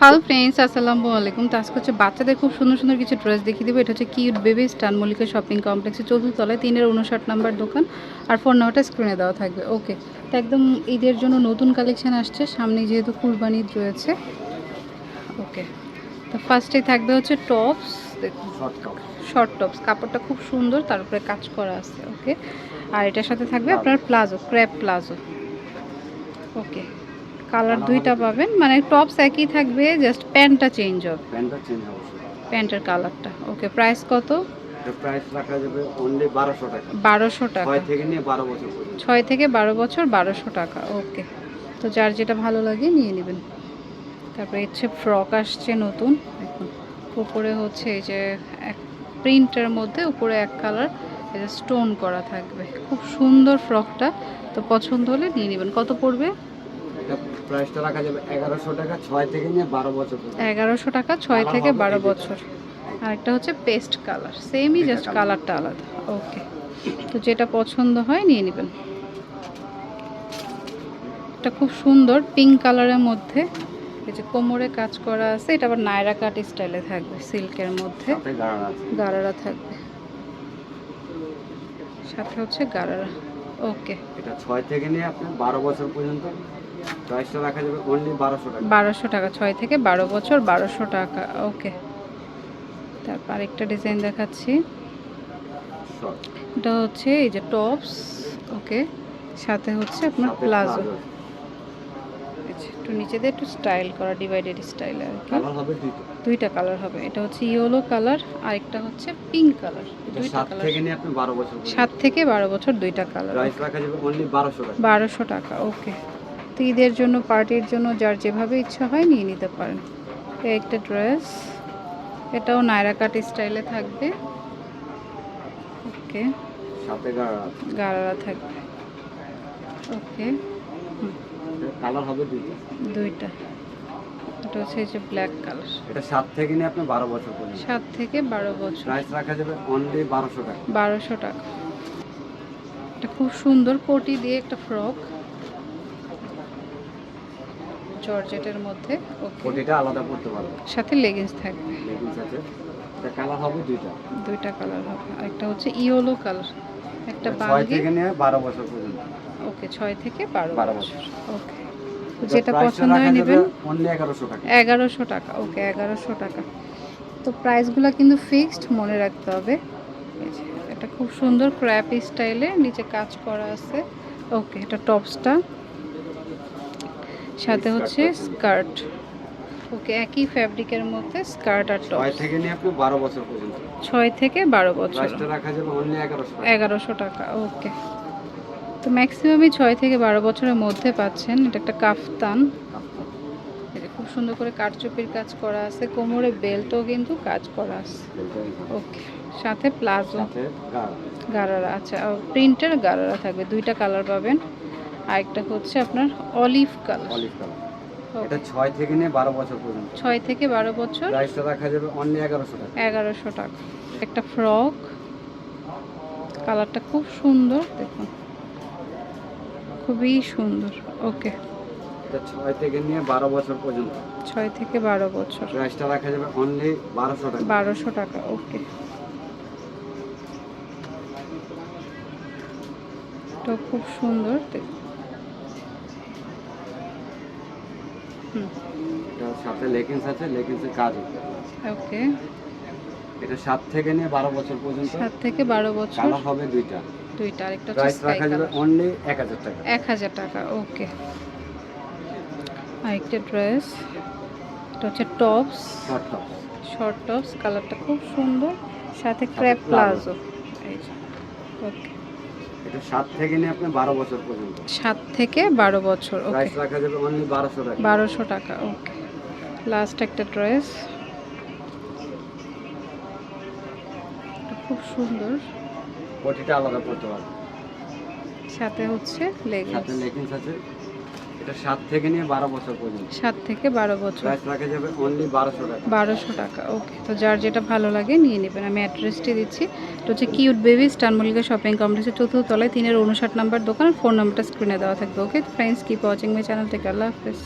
Hello friends আসসালামু আলাইকুম। তো আজকে হচ্ছে বাচ্চাদের খুব সুন্দর সুন্দর কিছু ড্রেস দেখিয়ে দেবো। এটা হচ্ছে কিউট বেবি স্টান মল্লিকা শপিং কমপ্লেক্সের চতুর্থ তলায় তিনের উনষাট নাম্বার দোকান। আর ফোন নাম্বারটা স্ক্রিনে দেওয়া থাকবে। ওকে তো একদম ঈদের জন্য নতুন কালেকশান আসছে। সামনে যেহেতু কুরবানি ঈদ রয়েছে। ওকে তো ফার্স্টেই থাকবে হচ্ছে টপস দেখুন শর্ট টপস কাপড়টা খুব সুন্দর তার উপরে কাজ করা আছে। ওকে আর এটার সাথে থাকবে আপনার palazzo crepe palazzo okay colour দুইটা পাবেন। মানে টপস একই থাকবে জাস্ট প্যান্টটা চেঞ্জ হবে। প্যান্টটা চেঞ্জ অবশ্যই। প্যান্টের কালারটা ওকে প্রাইস কত? প্রাইস রাখা যাবে অনলি বারোশো টাকা। বারোশো টাকা। ছয় থেকে নিয়ে বারো বছর থেকে টাকা। ওকে তো যার যেটা ভালো লাগে নিয়ে নেবেন। তারপরে হচ্ছে ফ্রক আসছে নতুন উপরে হচ্ছে এই যে এক প্রিন্টের মধ্যে উপরে এক কালার স্টোন করা থাকবে। খুব সুন্দর ফ্রকটা তো পছন্দ হলে নিয়ে নেবেন। কত পড়বে? এটা প্রাইসটা রাখা যাবে এগারোশো টাকা ছয় থেকে নিয়ে বারো বছর এগারোশো টাকা ছয় থেকে বারো বছর। আর একটা হচ্ছে পেস্ট কালার সেমই জাস্ট কালারটা আলাদা। ওকে তো যেটা পছন্দ হয় নিয়ে নেবেন। এটা খুব সুন্দর পিঙ্ক কালারের মধ্যে। এই যে কোমরে কাজ করা আছে এটা আবার নায়রা কাট স্টাইলে থাকবে সিল্কের মধ্যে। গারারা থাকবে। সাথে হচ্ছে গারারা। ওকে এটা ছয় থেকে নিয়ে আপনার বারো বছর পর্যন্ত প্রাইসটা রাখা যাবে অনলি বারোশো টাকা। বারোশো টাকা ছয় থেকে বারো বছর বারোশো টাকা ওকে তারপর আরেকটা ডিজাইন দেখাচ্ছি। এটা হচ্ছে এই যে টপস ওকে সাথে হচ্ছে আপনার প্লাজো। একটু নিচে দিয়ে একটু স্টাইল করা ডিভাইডেড স্টাইল আর কি। দুইটা। কালার হবে। এটা হচ্ছে ইয়েলো কালার আর একটা হচ্ছে পিঙ্ক কালার দুইটা কালার থেকে নিয়ে আপনি বারো বছর পর্যন্ত। সাত থেকে বারো বছর দুইটা কালার প্রাইস রাখা যাবে অনলি বারোশো টাকা। বারোশো টাকা ওকে তো ঈদের জন্য পার্টির জন্য যার যেভাবে ইচ্ছা হয় নিয়ে নিতে পারেন। এই একটা ড্রেস এটাও নায়রা কাট স্টাইলে থাকবে। ওকে। সাথে গাড়া আছে। গারারা থাকবে। ওকে। কালার হবে দুইটা। দুইটা। এটা হচ্ছে যে ব্ল্যাক কালার। এটা সাত থেকে নিয়ে আপনি বারো বছর পর্যন্ত। সাত থেকে বারো বছর। প্রাইস রাখা যাবে অনলি বারোশো টাকা। বারোশো টাকা। এটা খুব সুন্দর কোটি দিয়ে একটা ফ্রক। জর্জেটের মধ্যে ওকে। আলাদা করতে পারবে। সাথে লেগিংস থাকবে। লেগিংস আছে। এটা কালার হবে দুইটা। দুইটা কালার হবে। আর একটা হচ্ছে ইয়েলো কালার একটা বাঙ্গি। থেকে নিয়ে বারো বছর পর্যন্ত। ওকে ছয় থেকে বারো বারো বছর। ওকে। যেটা পছন্দ হয় নেবেন। অনলি এগারোশো টাকা। এগারোশো টাকা। ওকে এগারোশো টাকা। তো প্রাইসগুলো কিন্তু ফিক্সড মনে রাখতে হবে। এটা খুব সুন্দর ক্র্যাপ স্টাইলে নিচে কাজ করা আছে। ওকে এটা টপসটা সাথে হচ্ছে স্কার্ট। ওকে একই ফ্যাব্রিকের মধ্যে স্কার্ট আর টপস। থেকে নিয়ে আপনি বারো বছর পর্যন্ত। ছয় থেকে বারো বছর। প্রাইসটা রাখা যাবে অনলি এগারোশো টাকা। এগারোশো টাকা ওকে। তো ম্যাক্সিমামই ছয় থেকে বারো বছরের মধ্যে পাচ্ছেন। এটা একটা কাফতান। এটা খুব সুন্দর করে কারচুপির কাজ করা আছে। কোমরে বেল্টও কিন্তু কাজ করা আছে। ওকে সাথে প্লাজো। গারারা। আচ্ছা প্রিন্টের গারারা থাকবে। দুইটা কালার পাবেন। আরেকটা হচ্ছে আপনার অলিভ কালার। Olive colour. এটা ছয় থেকে নিয়ে বারো বছর পর্যন্ত। ছয় থেকে বারো বছর। প্রাইসটা রাখা যাবে অনলি এগারোশো টাকা। এগারোশো টাকা। একটা ফ্রক। কালারটা খুব সুন্দর দেখুন। খুবই সুন্দর। ওকে এটা ছয় থেকে নিয়ে বারো বছর পর্যন্ত। ছয় থেকে বারো বছর। প্রাইসটা রাখা যাবে অনলি বারোশো টাকা। বারোশো টাকা ওকে তো খুব সুন্দর দেখুন এটা সাথে লেগিংস আছে লেগিংসের কাজ ওকে। এটা সাত থেকে নিয়ে বারো বছর পর্যন্ত। সাত থেকে বারো বছর। কালার হবে দুইটা। দুইটা আরেকটা হচ্ছে প্রাইস রাখা যাবে অনলি এক হাজার টাকা। এক হাজার টাকা ওকে। আরেকটা ড্রেস এটা হচ্ছে tops short top short tops কালারটা খুব সুন্দর। সাথে ক্র্যাপ প্লাজো। প্লাজো এই ওকে। এটা সাত থেকে নিয়ে আপনি বারো বছর পর্যন্ত। সাত থেকে বারো বছর ওকে। প্রাইস রাখা যাবে অনলি টাকা। ওকে। লাস্ট একটা ড্রেস খুব সুন্দর। আলাদা করতে পারবে। সাথে হচ্ছে সাথে লেগিংস লেগিংস আছে। এটা সাত থেকে নিয়ে বারো বছর পর্যন্ত। 7 থেকে বারো বছর। প্রাইস রাখা যাবে অনলি বারোশো টাকা। 1200 টাকা ওকে তো যার যেটা ভালো লাগে নিয়ে নেবেন। আমি অ্যাড্রেসটি দিচ্ছি। তো হচ্ছে কিউট বেবি মল্লিকা শপিং কমপ্লেক্সের চতুর্থ তলায় তিনের উনষাট নাম্বার দোকান। ফোন নাম্বারটা স্ক্রিনে দেওয়া থাকবে okay friends keep watching my channel থেকে আল্লাহ হাফেজ।